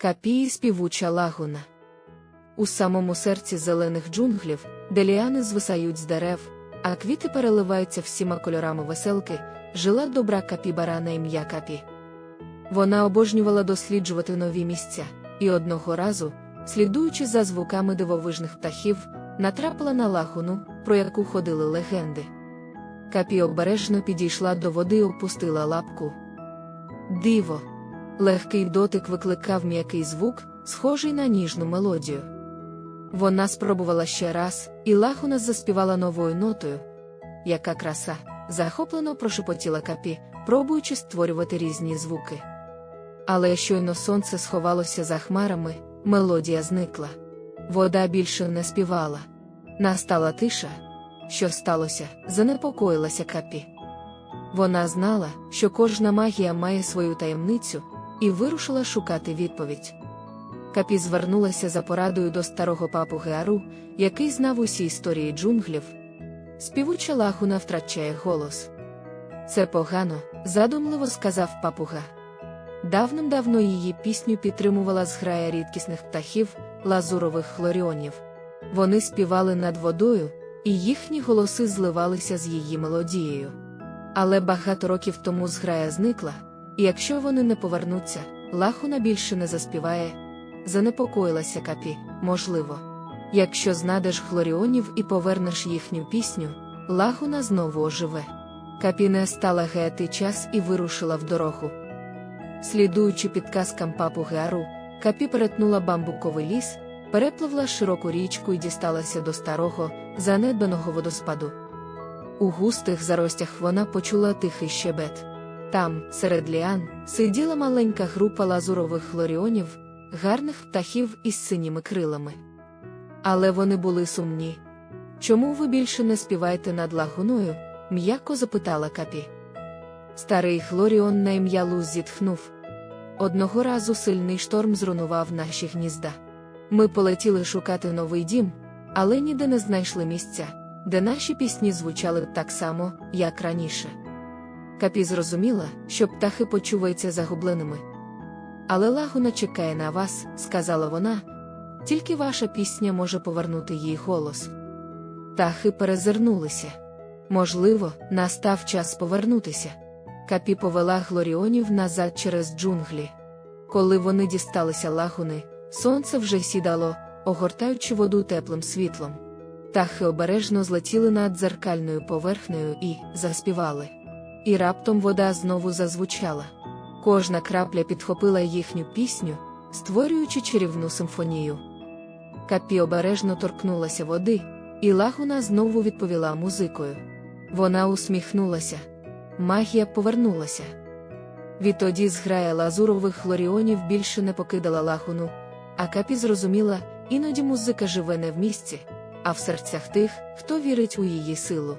Капії співуча лагуна. У самому серці зелених джунглів, де ліани звисають з дерев, а квіти переливаються всіма кольорами веселки, жила добра капібара на ім'я Капі. Вона обожнювала досліджувати нові місця, і одного разу, слідуючи за звуками дивовижних птахів, натрапила на лагуну, про яку ходили легенди. Капі обережно підійшла до води і опустила лапку. Диво! Легкий дотик викликав м'який звук, схожий на ніжну мелодію. Вона спробувала ще раз, і лагуна заспівала новою нотою. Яка краса! захоплено прошепотіла капі, пробуючи створювати різні звуки. Але щойно сонце сховалося за хмарами, мелодія зникла. Вода більше не співала. Настала тиша. Що сталося, занепокоїлася капі. Вона знала, що кожна магія має свою таємницю, і вирушила шукати відповідь. Капі звернулася за порадою до старого папуги Ару, який знав усі історії джунглів. Співуча лагуна втрачає голос. Це погано, задумливо сказав папуга. Давним-давно її пісню підтримувала зграя рідкісних птахів, лазурових хлоріонів. Вони співали над водою, і їхні голоси зливалися з її мелодією. Але багато років тому зграя зникла, і якщо вони не повернуться, лахуна більше не заспіває. Занепокоїлася капі, можливо. Якщо знайдеш хлоріонів і повернеш їхню пісню, лагуна знову оживе. Капі не стала гаяти час і вирушила в дорогу. Слідуючи підказкам папуги Ару, Капі перетнула бамбуковий ліс, перепливла широку річку і дісталася до старого, занедбаного водоспаду. У густих заростях вона почула тихий щебет. Там, серед ліан, сиділа маленька група лазурових хлоріонів, гарних птахів із синіми крилами. Але вони були сумні. Чому ви більше не співаєте над лагуною? м'яко запитала капі. Старий Хлоріон на ім'я Луз зітхнув. Одного разу сильний шторм зруйнував наші гнізда. Ми полетіли шукати новий дім, але ніде не знайшли місця, де наші пісні звучали так само, як раніше. Капі зрозуміла, що птахи почуваються загубленими. Але лагуна чекає на вас, сказала вона, тільки ваша пісня може повернути їй голос. Птахи перезирнулися. Можливо, настав час повернутися. Капі повела глоріонів назад через джунглі. Коли вони дісталися лагуни, сонце вже сідало, огортаючи воду теплим світлом. Птахи обережно злетіли над дзеркальною поверхнею і заспівали. І раптом вода знову зазвучала. Кожна крапля підхопила їхню пісню, створюючи чарівну симфонію. Капі обережно торкнулася води, і лагуна знову відповіла музикою. Вона усміхнулася. Магія повернулася. Відтоді зграя лазурових хлоріонів більше не покидала лагуну, а капі зрозуміла, іноді музика живе не в місці, а в серцях тих, хто вірить у її силу.